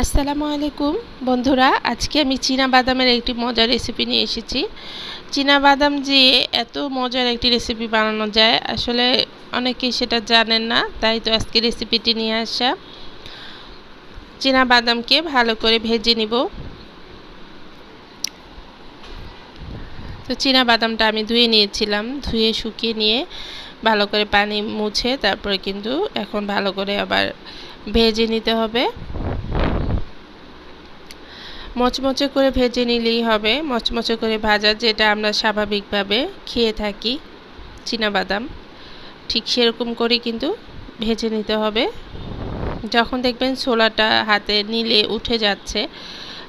আসসালামু আলাইকুম। বন্ধুরা, আজকে আমি চীনা বাদামের একটি মজার রেসিপি নিয়ে এসেছি। চীনা বাদাম যে এত মজার একটি রেসিপি বানানো যায়, আসলে অনেকেই সেটা জানেন না, তাই তো আজকে রেসিপিটি নিয়ে আসা। চীনা বাদামকে ভালো করে ভেজে নিব। তো চীনা বাদামটা আমি ধুয়ে নিয়েছিলাম, ধুয়ে শুকিয়ে নিয়ে ভালো করে পানি মুছে, তারপরে কিন্তু এখন ভালো করে আবার ভেজে নিতে হবে। মচমচে করে ভেজে নিলেই হবে। মচমচে করে ভাজা, যেটা আমরা স্বাভাবিকভাবে খেয়ে থাকি। বাদাম ঠিক সেরকম করে কিন্তু ভেজে নিতে হবে। যখন দেখবেন ছোলাটা হাতে নিলে উঠে যাচ্ছে,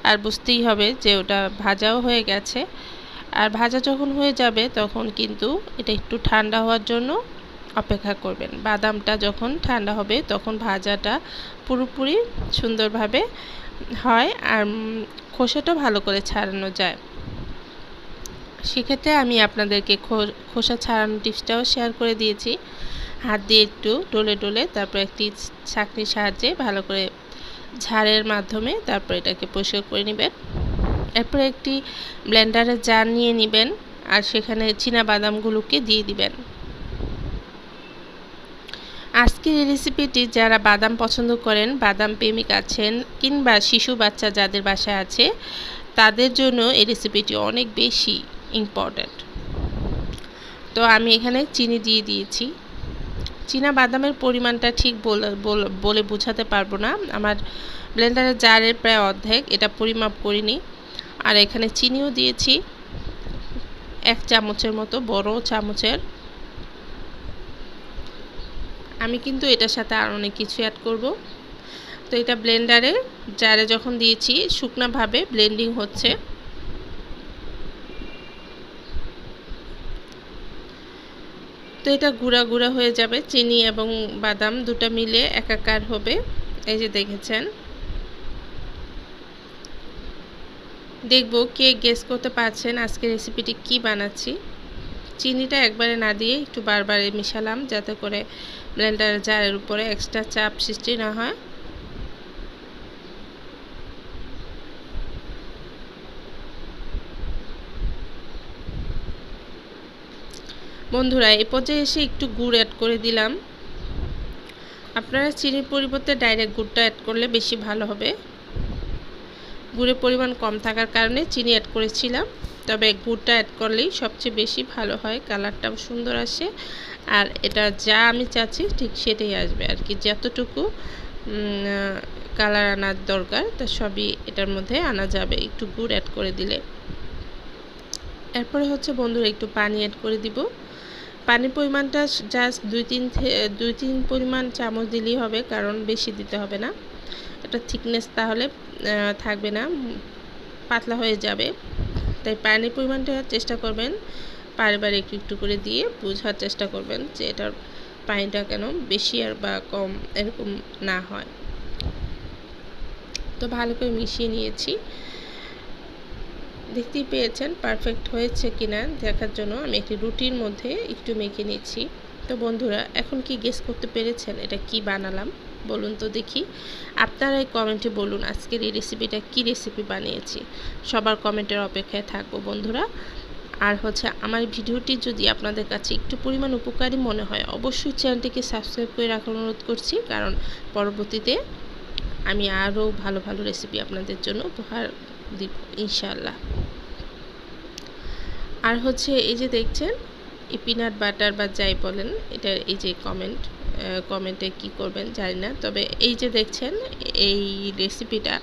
আর বুঝতেই হবে যে ওটা ভাজাও হয়ে গেছে। আর ভাজা যখন হয়ে যাবে, তখন কিন্তু এটা একটু ঠান্ডা হওয়ার জন্য অপেক্ষা করবেন। বাদামটা যখন ঠান্ডা হবে, তখন ভাজাটা পুরোপুরি সুন্দরভাবে হয় আর খোসাটা ভালো করে ছাড়ানো যায়। সেক্ষেত্রে আমি আপনাদেরকে খোসা ছাড়ানো টিপসটাও শেয়ার করে দিয়েছি। হাত দিয়ে একটু ডলে ডলে তারপর একটি ছাঁকনির সাহায্যে ভালো করে ঝাড়ের মাধ্যমে তারপর এটাকে পরিষ্কার করে নেবেন। এরপর একটি ব্লেন্ডারের জার নিয়ে নেবেন আর সেখানে চীনা বাদামগুলোকে দিয়ে দিবেন। আজকের এই রেসিপিটি যারা বাদাম পছন্দ করেন, বাদাম প্রেমিক আছেন কিংবা শিশু বাচ্চা যাদের বাসায় আছে, তাদের জন্য এই রেসিপিটি অনেক বেশি ইম্পর্ট্যান্ট তো আমি এখানে চিনি দিয়ে দিয়েছি। চীনা বাদামের পরিমাণটা ঠিক বলে বোঝাতে পারব না। আমার ব্লেন্ডারের জারের প্রায় অর্ধেক, এটা পরিমাপ করিনি। আর এখানে চিনিও দিয়েছি। এক চামচের মতো, বড় চামচের আমি কিন্তু এটার সাথে আর অনেক কিছু অ্যাড করব। তো এটা ব্লেন্ডারে জারে যখন দিয়েছি, শুকনাভাবে ব্লেন্ডিং হচ্ছে। তো এটা গুঁড়া গুঁড়া হয়ে যাবে, চিনি এবং বাদাম দুটা মিলে একাকার হবে। এই যে দেখেছেন। দেখব কে গেস করতে পারছেন আজকে রেসিপিটি কি বানাচ্ছি। চিনিটা একবারে না দিয়ে একটু বারবার মিশালাম যাতে করে ব্লেন্ডার জারের উপরে এক্সট্রা চাপ সৃষ্টি না হয়। বন্ধুরা এই পর্যায়ে এসে একটু গুড় অ্যাড করে দিলাম। আপনারা চিনির পরিবর্তে ডাইরেক্ট গুড়টা অ্যাড করলে বেশি ভালো হবে। গুড়ের পরিমাণ কম থাকার কারণে চিনি অ্যাড করেছিলাম। তবে গুড়টা অ্যাড করলেই সবচেয়ে বেশি ভালো হয় কালারটাও সুন্দর আসে। আর এটা যা আমি চাচ্ছি ঠিক সেটাই আসবে আর কি। যতটুকু কালার আনার দরকার, তা সবই এটার মধ্যে আনা যাবে। একটু গুড় অ্যাড করে দিলে। এরপরে হচ্ছে বন্ধুরা একটু পানি অ্যাড করে দিব। পানির পরিমাণটা জাস্ট দুই তিন দুই তিন পরিমাণ চামচ দিলেই হবে, কারণ বেশি দিতে হবে না। এটা থিকনেস তাহলে থাকবে না, পাতলা হয়ে যাবে। তাই পানির পরিমাণটা চেষ্টা করবেন বারে একটু একটু করে দিয়ে বোঝার চেষ্টা করবেন যে এটার পানিটা কেন বেশি আর বা কম এরকম না হয়। তো ভালো করে মিশিয়ে নিয়েছি। দেখতেই পেয়েছেন পারফেক্ট হয়েছে কিনা দেখার জন্য আমি একটি রুটির মধ্যে একটু মেখে নিচ্ছি। তো বন্ধুরা, এখন কি গেস করতে পেরেছেন? এটা কি বানালাম? বলুন তো দেখি। আপনারা এই কমেন্টে বলুন আজকের এই রেসিপিটা কি রেসিপি বানিয়েছি। সবার কমেন্টের অপেক্ষায় থাকব বন্ধুরা। আর হচ্ছে আমার ভিডিওটি যদি আপনাদের কাছে একটু পরিমাণ উপকারী মনে হয়, অবশ্যই চ্যানেলটিকে সাবস্ক্রাইব করে রাখার অনুরোধ করছি। কারণ পরবর্তীতে আমি আরও ভালো ভালো রেসিপি আপনাদের জন্য উপহার দিব ইনশাল্লাহ আর হচ্ছে এই যে দেখছেন এই পিনাট বাটার বা যাই বলেন এটা এই যে কমেন্ট কমেন্টে কি করবেন জানি না। তবে এই যে দেখছেন, এই রেসিপিটা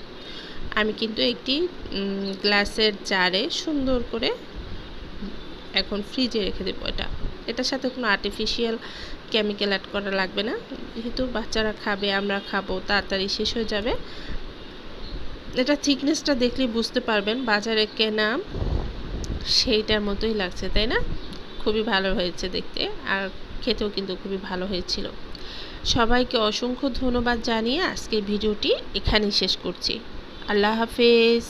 আমি কিন্তু একটি গ্লাসের জারে সুন্দর করে এখন ফ্রিজে রেখে দেবো এটা। এটার সাথে কোনো আর্টিফিশিয়াল কেমিক্যাল অ্যাড করা লাগবে না। যেহেতু বাচ্চারা খাবে, আমরা খাব, তাড়াতাড়ি শেষ হয়ে যাবে। এটা থিকনেসটা দেখলেই বুঝতে পারবেন, বাজারে কেনা সেইটার মতোই লাগছে, তাই না? খুবই ভালো হয়েছে দেখতে আর খেতেও কিন্তু খুবই ভালো হয়েছিল। সবাইকে অসংখ্য ধন্যবাদ জানিয়ে আজকের ভিডিওটি এখানেই শেষ করছি। আল্লাহ হাফেজ।